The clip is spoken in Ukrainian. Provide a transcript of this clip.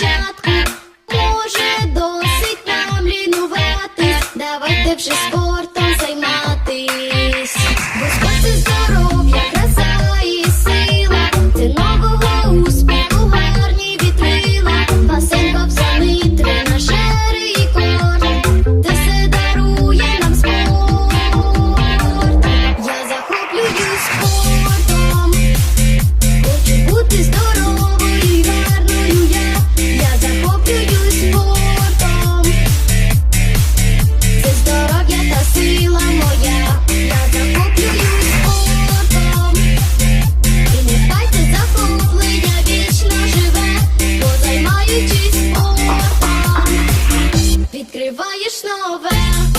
Дівчатка, може досить нам лінуватись, давайте вже спорт. відкриваєш нове.